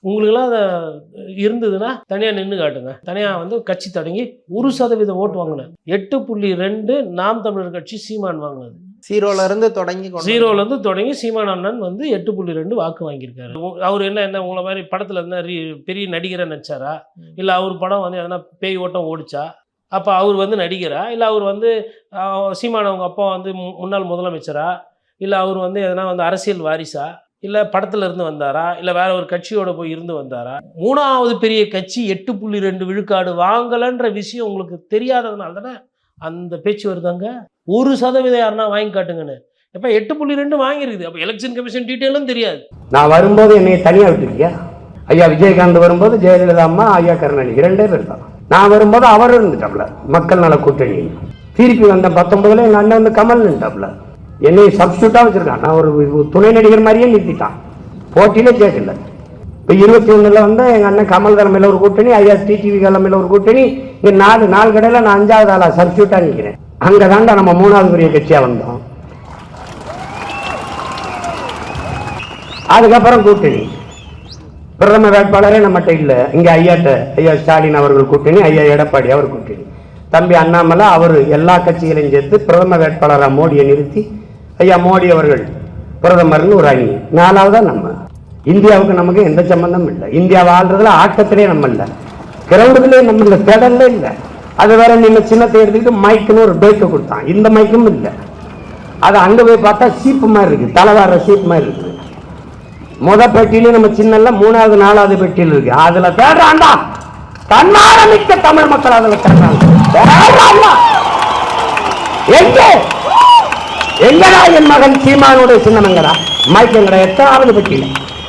உங்களுக்கெல்லாம் அதை இருந்ததுன்னா தனியாக நின்று காட்டுங்க. தனியாக வந்து கட்சி தொடங்கி ஒரு சதவீதம் ஓட்டு வாங்கினேன். எட்டு புள்ளி ரெண்டு நாம் தமிழர் கட்சி சீமான் வாங்கினது. ஜீரோல இருந்து தொடங்கி கொண்டு ஜீரோலேருந்து தொடங்கி சீமான் அண்ணன் வந்து எட்டு புள்ளி ரெண்டு வாக்கு வாங்கியிருக்காரு. அவர் என்ன என்ன உங்களை மாதிரி படத்தில் ரீ- பெரிய நடிகரை நடிச்சாரா? இல்லை அவர் படம் வந்து எதனா பேய் ஓட்டம் ஓடிச்சா? அப்போ அவர் வந்து நடிகரா? இல்லை அவர் வந்து சீமான் அவங்க அப்பா வந்து முன்னாள் முதலமைச்சரா? இல்லை அவர் வந்து எதனா வந்து அரசியல் வாரிசா? இல்லை படத்துல இருந்து வந்தாரா? இல்லை வேற ஒரு கட்சியோட போய் இருந்து வந்தாரா? மூணாவது பெரிய கட்சி எட்டு புள்ளி ரெண்டு விழுக்காடு வாங்கலைன்ற விஷயம் உங்களுக்கு தெரியாததுனால தானே அந்த பேச்சு வருதாங்க? ஒரு சதவீதம் யாருன்னா வாங்கி காட்டுங்கன்னு. இப்போ எட்டு புள்ளி ரெண்டு வாங்கிருக்குது. அப்போ எலெக்ஷன் கமிஷன் டீட்டெயிலும் தெரியாது. நான் வரும்போது என்னை தனியாக விட்டுருக்கியா ஐயா விஜயகாந்த் வரும்போது ஜெயலலிதா அம்மா ஐயா கருணாநிதி இரண்டே பேர் தான். நான் வரும்போது அவர் இருந்துட்டாப்ல. மக்கள் நல கூட்டணி திருப்பி வந்த பத்தொன்பதுல என் அண்ணன் வந்து கமல் நின்றாப்ல என்னை சப்ஸ்டியூட்டா வச்சிருக்கான். நான் ஒரு துணை நடிகர் மாதிரியே நிறுத்திட்டான். போட்டியிலே கேட்கல இப்போ இருபத்தி ஒண்ணுல வந்து எங்க அண்ணன் கமல் தலைமையில் ஒரு கூட்டணி ஐயா டிடிவி தலைமையில் ஒரு கூட்டணி இங்க நாலு நாலு கடையில நான் அஞ்சாவது ஆளா சப்ஸ்டியூட்டா நிற்கிறேன் அங்க தாண்டா நம்ம மூணாவது பெரிய கட்சியா வந்தோம். அதுக்கப்புறம் கூட்டணி. பிரதம வேட்பாளரே நம்மகிட்ட இல்ல. இங்க ஐயாட்ட ஐயா ஸ்டாலின் அவர்கள் கூட்டணி ஐயா எடப்பாடி அவர் கூட்டணி. தம்பி அண்ணாமலை அவர் எல்லா கட்சிகளையும் சேர்த்து பிரதம வேட்பாளராக மோடியை நிறுத்தி ஐயா மோடி அவர்கள் பிரதமர்னு ஒரு அணி நாலாவதா நம்ம. இந்தியாவுக்கு நமக்கு எந்த சம்பந்தமும் இல்லை. இந்தியாவை ஆள்றதுல ஆட்டத்திலே நம்ம இல்லை. கிரவுண்டுகளே நம்ம இல்லை திடல்ல இல்லை. அது வேற நீங்க சின்னத்தை எடுத்துக்கிட்டு மைக்குன்னு ஒரு பேக்கு கொடுத்தான். இந்த மைக்கும் இல்லை. அது அங்க போய் பார்த்தா சீப்பு மாதிரி இருக்கு. தலைவார சீப்பு மாதிரி இருக்குது முத பெட்டியிலே நம்ம சின்னல்ல மூணாவது நாலாவது பெட்டியில் இருக்கு. அதுல தேடுறாண்டா தன்னாரமிக்க தமிழ் மக்கள் அதுல தேடுறாங்க. எங்கே? எங்கடா என் மகன் சீமானுடைய சின்னம் எங்கடா? மைக்கங்கடா எத்தனாவது பெட்டியில?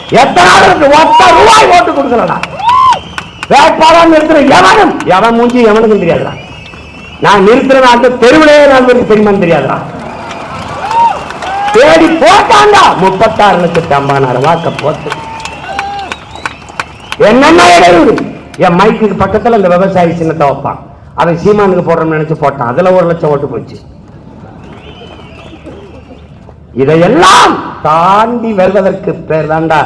எத்தனாவது ஒத்த ரூபாய் ஓட்டு கொடுக்கலடா. வேட்பாளர் நிறுத்துற எவனும்? எவன் மூஞ்சி எவனுக்கும் தெரியாதுடா. நான் நிறுத்துற அந்த தெருவிலே நான் தெரியுமான்னு தெரியாதுடா. தேடி போட்டாண்டா முப்பத்தாறு லட்சத்தி ஐம்பதாயிரம் வாக்க போட்டு. என்னென்ன இடையூறு? என் மைக்கு பக்கத்துல இந்த விவசாயி சின்னத்தை வைப்பான். அதை சீமானுக்கு போடுறோம்னு நினைச்சு போட்டான். அதுல ஒரு லட்சம் ஓட்டு போச்சு. இதையெல்லாம் தாண்டி வருவதற்கு பேர் தாண்டா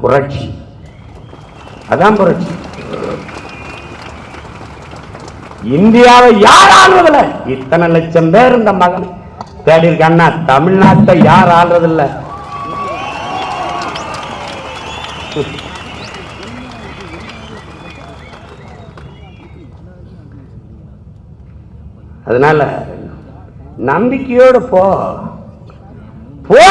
புரட்சி. அதான் புரட்சி. இந்தியாவை யார் ஆள்றதில்ல இத்தனை லட்சம் பேர் இந்த மகன். தேடி இருக்கான்னா தமிழ்நாட்டை யார் ஆள்றதில்ல அதனால நம்பிக்கையோடு போ. போ!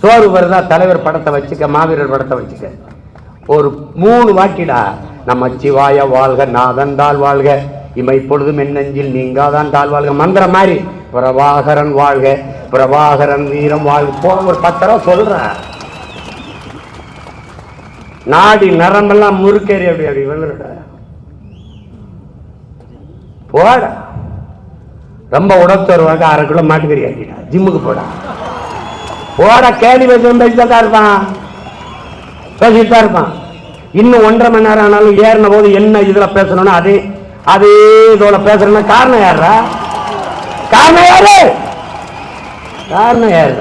சோறு வருதா தலைவர் படத்தை வச்சுக்க மாவீரர் படத்தை வச்சுக்க. ஒரு மூணு வாட்டிடா நம்ம சிவாய வாழ்க நாதன் தாழ் வாழ்க. இமை பொழுதும் நெஞ்சில் நீங்காதான் தாழ் வாழ்க. மந்திரம் மாதிரி பிரபாகரன் வாழ்க பிரபாகரன் வீரம் வாழ்க. போ ஒரு பத்து தடவை சொல்றேன் நாடி நரம்பெல்லாம் முறுக்கேறி அப்படி அப்படி விழுறட போட. ரொம்ப உடச்சோருவாங்க அரை கிலோ மாட்டுக்கறி ஆக்கிட்டா. ஜிம்முக்கு போடா. போட கேள்வி வச்சு தான் இருப்பான். பேசிட்டு தான் இருப்பான். இன்னும் ஒன்றரை மணி நேரம் ஆனாலும் ஏறின போது என்ன இதுல பேசணும்னா அதே அதே இதோட பேசுறேன்னா காரணம் யாரா காரணம் யாரு? காரணம் யாரு?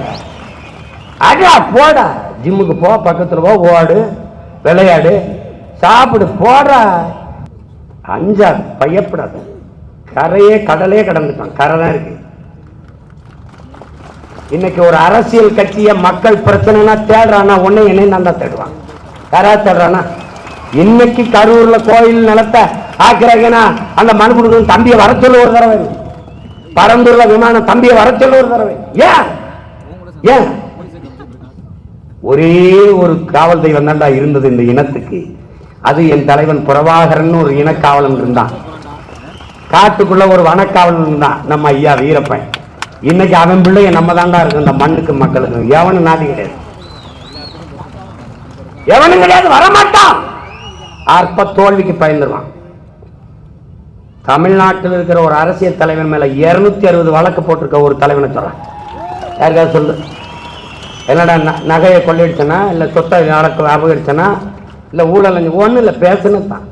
அடா போடா. ஜிம்முக்கு போ பக்கத்தில் போ ஓடு விளையாடு சாப்பிடு போடா. அஞ்சா பயப்படாத. கரையே கடலே கடந்துட்டான். கரை தான் இருக்கு. இன்னைக்கு ஒரு அரசியல் கட்சிய மக்கள் பிரச்சனைனா தேடுறானா உன்னை என்னை நான் தான் தேடுவான். யாரா தேடுறானா இன்னைக்கு கரூர்ல கோயில் நிலத்தை ஆக்கிரகனா அந்த மனு கொடுக்கணும் தம்பியை வர சொல்லு ஒரு தடவை. பரந்தூர்ல விமானம் தம்பியை வர சொல்லு ஒரு தடவை. ஏன்? ஏன்? ஒரே ஒரு காவல் தெய்வம் தான்டா இருந்தது இந்த இனத்துக்கு. அது என் தலைவன் புறவாகரன் ஒரு இனக்காவலன் இருந்தான். காட்டுக்குள்ள ஒரு வனக்காவலன் இருந்தான். நம்ம ஐயா வீரப்பன். இன்னைக்கு அவன் பிள்ளைய நம்ம தாண்டா இருக்கு. இந்த மண்ணுக்கு மக்களுக்கு. எவனும் நாதி கிடையாது. எவனும் கிடையாது. வரமாட்டான். அற்ப தோல்விக்கு பயந்துருவான். தமிழ்நாட்டில் இருக்கிற ஒரு அரசியல் தலைவன் மேல இருநூத்தி அறுபது வழக்கு போட்டிருக்க ஒரு தலைவனை சொல்றான். யாருக்காவது சொல்லு. என்னடா ந- நகையை கொள்ளையடிச்சனா? இல்ல சொத்தை நடக்க அபகரிச்சனா? இல்ல ஊழல் ஒண்ணு இல்ல பேசுனது தான்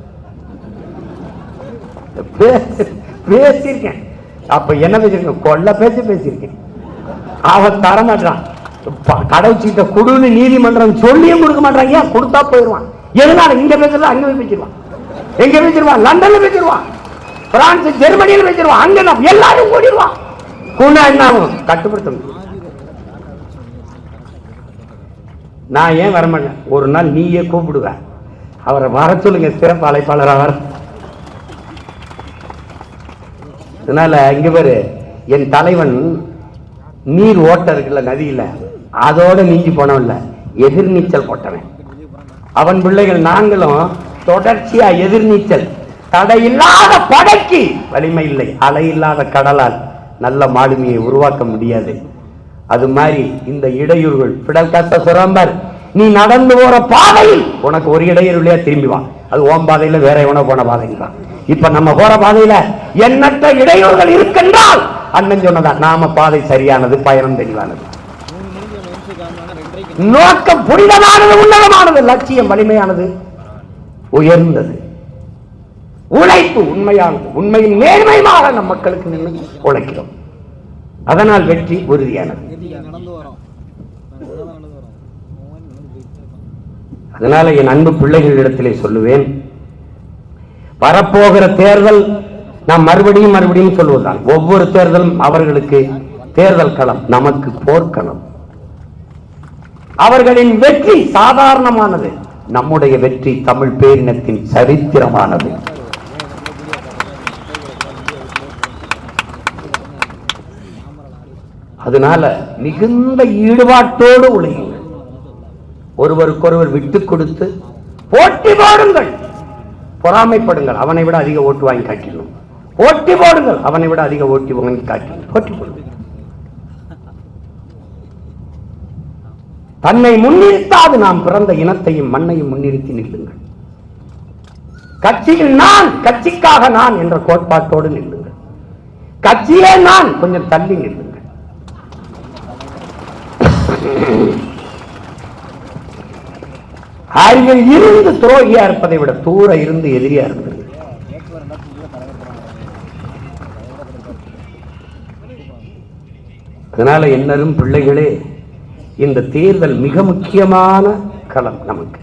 பேசியிருக்கேன். அப்ப என்ன பேசியிருக்கேன் கொள்ள பேசி பேசியிருக்கேன். அவன் தர மாட்டான். கடவுச்சிட்ட குடுன்னு நீதிமன்றம் சொல்லியும் கொடுக்க மாட்டாங்க ஏன்? கொடுத்தா போயிடுவான். எதனால? இங்க பேசல அங்க போய் பேசிடுவான். எங்க பேசிடுவான்? லண்டன்ல பேசிடுவான். பிரான்ஸ் ஜெர்மனியில பேசிடுவான். அங்க தான் எல்லாரும் ஓடிடுவான். குணா என்ன ஆகும்? கட்டுப்படுத்த முடியும் நான் ஏன் வரமாட்டேன்? ஒரு நாள் நீயே கூப்பிடுவ. அவரை வர சொல்லுங்க. சிறப்பு அழைப்பாளராக வர. அதனால இங்க பாரு என் தலைவன் நீர் ஓட்டம் இருக்குல்ல நதியில. அதோட நீஞ்சி போனவன்ல எதிர்நீச்சல் போட்டவன். அவன் பிள்ளைகள் நாங்களும் தொடர்ச்சியா எதிர்நீச்சல் தடையில்லாத படைக்கு வலிமை இல்லை. அலை இல்லாத கடலால் நல்ல மாலுமியை உருவாக்க முடியாது. அது மாதிரி இந்த இடையூறுகள். பிடல் காஸ்ட சுரம்பர் நீ நடந்து போற பாதையில் உனக்கு ஒரு இடையூறுலையா திரும்பி வா. அது ஓம் பாதையில் வேற எவனோ போன பாதைங்கிறான் இப்ப நம்ம போற பாதையில எண்ணற்ற இடையூறுகள் இருக்கின்றால் அண்ணன் சொன்னதான் நாம பாதை சரியானது பயணம் தெளிவானது. நோக்கம் புனிதமானது உன்னதமானது லட்சியம் வலிமையானது உயர்ந்தது. உழைப்பு உண்மையானது உண்மையின் நேர்மையமாக நம் மக்களுக்கு நின்று உழைக்கிறோம். அதனால் வெற்றி உறுதியானது. அதனால என் அன்பு பிள்ளைகளிடத்திலே சொல்லுவேன் வரப்போகிற தேர்தல் நாம் மறுபடியும் மறுபடியும் சொல்வதுதான். ஒவ்வொரு தேர்தலும் அவர்களுக்கு தேர்தல் களம் நமக்கு போர்க்களம். அவர்களின் வெற்றி சாதாரணமானது. நம்முடைய வெற்றி தமிழ் பேரினத்தின் சரித்திரமானது. அதனால மிகுந்த ஈடுபாட்டோடு உழையுங்கள். ஒருவருக்கொருவர் விட்டுக் கொடுத்து போட்டி போடுங்கள். பொறாமைப்படுங்கள். அவனை விட அதிக ஓட்டு வாங்கி காட்டிடணும் ஓட்டி போடுங்கள். அவனை விட அதிக ஓட்டி வாங்கி காட்டிடணும் ஓட்டி போடுங்கள். தன்னை முன்னிறுத்தாது நாம் பிறந்த இனத்தையும் மண்ணையும் முன்னிறுத்தி நில்லுங்கள். கட்சியில் நான் கட்சிக்காக நான் என்ற கோட்பாட்டோடு நில்லுங்கள். கட்சியே நான் கொஞ்சம் தள்ளி நில்லுங்கள். அவர்கள் இருந்து துரோகியா இருப்பதை விட தூர இருந்து எதிரியா இருந்தது அதனால என்னரும் பிள்ளைகளே இந்த தேர்தல் மிக முக்கியமான களம் நமக்கு.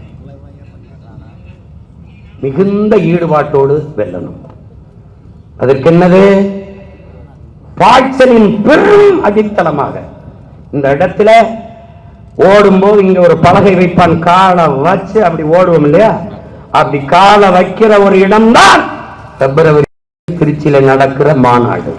மிகுந்த ஈடுபாட்டோடு வெல்லணும். அதற்கென்னது? பாய்ச்சலின் பெரும் அடித்தளமாக. இந்த இடத்துல ஓடும்போது இங்க ஒரு பலகை வைப்பான். காலை வச்சு அப்படி ஓடுவோம் இல்லையா? அப்படி காலை வைக்கிற ஒரு இடம்தான். பிப்ரவரி திருச்சியில நடக்கிற மாநாடு.